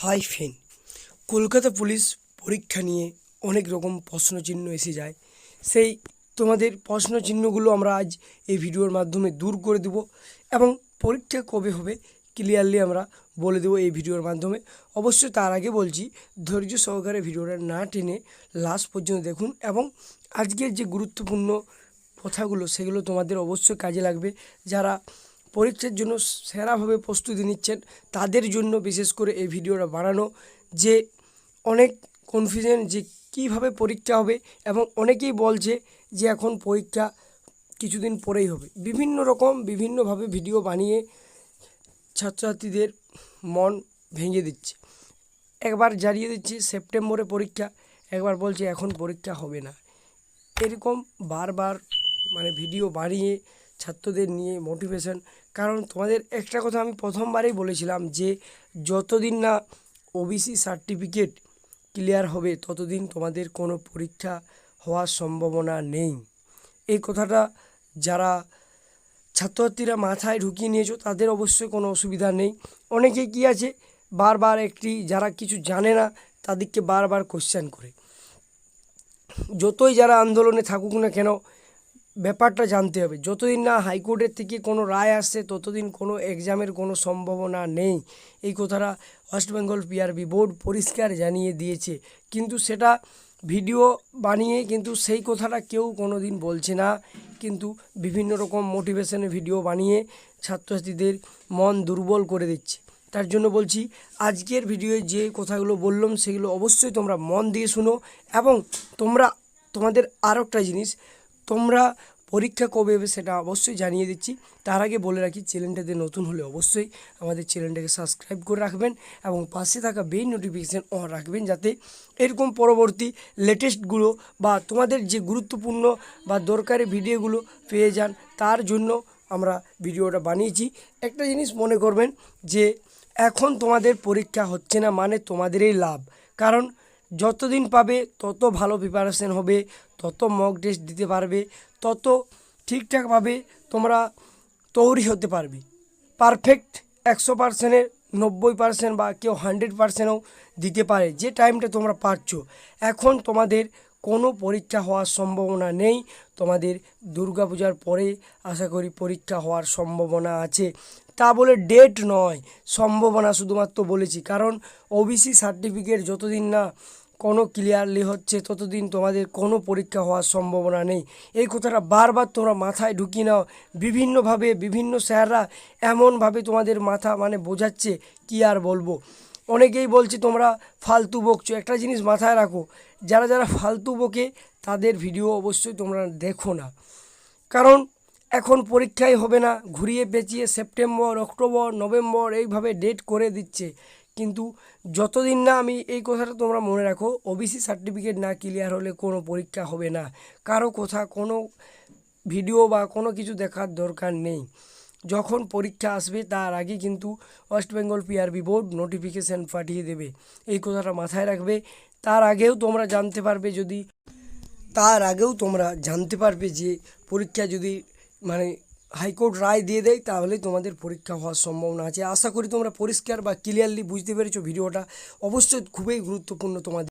High ফেন Kolkata police পরীক্ষা নিয়ে অনেক রকম প্রশ্নচিহ্ন এসে যায়। সেই তোমাদের প্রশ্নচিহ্নগুলো আমরা আজ এই ভিডিওর মাধ্যমে দূর করে দেব এবং পরীক্ষা কবে হবে ক্লিয়ারলি আমরা বলে দেবো এই ভিডিওর মাধ্যমে। অবশ্যই তার আগে বলছি, ধৈর্য সহকারে ভিডিওটা না টেনে লাস্ট পর্যন্ত দেখুন এবং আজকের যে গুরুত্বপূর্ণ কথাগুলো সেগুলো তোমাদের অবশ্যই কাজে লাগবে। যারা পরীক্ষার জন্য সেরাভাবে প্রস্তুতি নিচ্ছেন। তাদের জন্য বিশেষ করে এই ভিডিওটা বানানো যে অনেক কনফিউশন যে কীভাবে পরীক্ষা হবে এবং অনেকেই বলছে যে এখন পরীক্ষা কিছুদিন পরেই হবে। বিভিন্ন রকম বিভিন্নভাবে ভিডিও বানিয়ে ছাত্রছাত্রীদের মন ভেঙে দিচ্ছে। একবার জানিয়ে দিচ্ছে সেপ্টেম্বরে পরীক্ষা, একবার বলছে এখন পরীক্ষা হবে না। এরকম বারবার মানে ভিডিও বানিয়ে ছাত্রদের নিয়ে মোটিভেশন কারণ তোমাদের একটা কথা আমি প্রথমবারেই বলেছিলাম যে, যতদিন না ওবিসি সার্টিফিকেট ক্লিয়ার হবে, ততদিন তোমাদের কোনো পরীক্ষা হওয়ার সম্ভাবনা নেই। এই কথাটা যারা ছাত্রছাত্রীরা মাথায় ঢুকিয়ে নিয়েছো, তাদের অবশ্যই কোনো অসুবিধা নেই। অনেকে কি আছে, বারবার একটি যারা কিছু জানে না, তাদেরকে বারবার কোশ্চেন করে। যতই যারা আন্দোলনে থাকুক না কেন ব্যাপারটা জানতে হবে। যতদিন না হাইকোর্টের থেকে কোনো রায় আসছে ততদিন কোনো এক্সামের কোনো সম্ভাবনা নেই। এই কথাটা ওয়েস্ট বেঙ্গল পিআরবি বোর্ড পরিষ্কার জানিয়ে দিয়েছে। কিন্তু সেটা ভিডিও বানিয়ে কিন্তু সেই কথাটা কেউ কোনো দিন বলছে না। কিন্তু বিভিন্ন রকম মোটিভেশনের ভিডিও বানিয়ে ছাত্রছাত্রীদের মন দুর্বল করে দিচ্ছে। তার জন্য বলছি, আজকের ভিডিওয়ে যে কথাগুলো বললাম, সেগুলো অবশ্যই তোমরা মন দিয়ে শুনো এবং তোমরা, তোমাদের আরও একটা জিনিস তোমরা পরীক্ষা কবে হবে সেটা অবশ্যই জানিয়ে দিচ্ছি। তার আগে বলে রাখি চ্যানেলটাতে নতুন হলে অবশ্যই আমাদের চ্যানেলটাকে সাবস্ক্রাইব করে রাখবেন এবং পাশে থাকা বেল নোটিফিকেশান অন রাখবেন যাতে এরকম পরবর্তী লেটেস্টগুলো বা তোমাদের যে গুরুত্বপূর্ণ বা দরকারি ভিডিওগুলো পেয়ে যান, তার জন্য আমরা ভিডিওটা বানিয়েছি। একটা জিনিস মনে করবেন যে এখন তোমাদের পরীক্ষা হচ্ছে না মানে তোমাদেরই লাভ। কারণ যতদিন পাবে, তত ভালো প্রিপারেশন হবে, তত মক টেস্ট দিতে পারবে, তত ঠিকঠাকভাবে তোমরা তৈরি হতে পারবে। পারফেক্ট একশো পার্সেন্টের নব্বই পার্সেন্ট বা কেউ হান্ড্রেড পার্সেন্টও দিতে পারে, যে টাইমটা তোমরা পাচ্ছ এখন তোমাদের কোনো পরীক্ষা হওয়ার সম্ভাবনা নেই, তোমাদের দুর্গাপূজার পরে আশা করি পরীক্ষা হওয়ার সম্ভাবনা আছে। তা বলে ডেট নয়, সম্ভাবনা শুধুমাত্র বলেছি, কারণ ওবিসি সার্টিফিকেট যতদিন না কোনো ক্লিয়ারলি হচ্ছে, ততদিন তোমাদের কোনো পরীক্ষা হওয়ার সম্ভাবনা নেই। এই কথাটা বারবার তোমরা মাথায় ঢুকিয়ে নাও। বিভিন্নভাবে, বিভিন্ন স্যাররা এমনভাবে তোমাদের মাথা মানে বোঝাচ্ছে, কি আর বলব? অনেকেই বলছে, তোমরা ফালতু বকছো। একটা জিনিস মাথায় রাখো, যারা যারা ফালতু বকে, তাদের ভিডিও অবশ্যই তোমরা দেখো না। কারণ এখন পরীক্ষাই হবে না, ঘুরিয়ে পেঁচিয়ে সেপ্টেম্বর অক্টোবর নভেম্বর এইভাবে ডেট করে দিচ্ছে। কিন্তু যতদিন না আমি এই কথাটা তোমরা মনে রাখো ওবিসি সার্টিফিকেট না ক্লিয়ার হলে কোনো পরীক্ষা হবে না। কারও কথা, কোনো ভিডিও বা কোনো কিছু দেখার দরকার নেই। যখন পরীক্ষা আসবে, তার আগে কিন্তু West Bengal PRB board notification পাঠিয়ে দেবে। এই কথাটা মাথায় রাখবে। তার আগেও তোমরা জানতে পারবে যদি, তার আগেও তোমরা জানতে পারবে যে পরীক্ষা যদি মানে হাইকোর্ট রায় দিয়ে দেয়, তাহলে তোমাদের পরীক্ষা হওয়ার সম্ভাবনা আছে। আশা করি তোমরা পরিষ্কার বা ক্লিয়ারলি বুঝতে পেরেছ ভিডিওটা। অবশ্যই খুবই গুরুত্বপূর্ণ তোমাদের।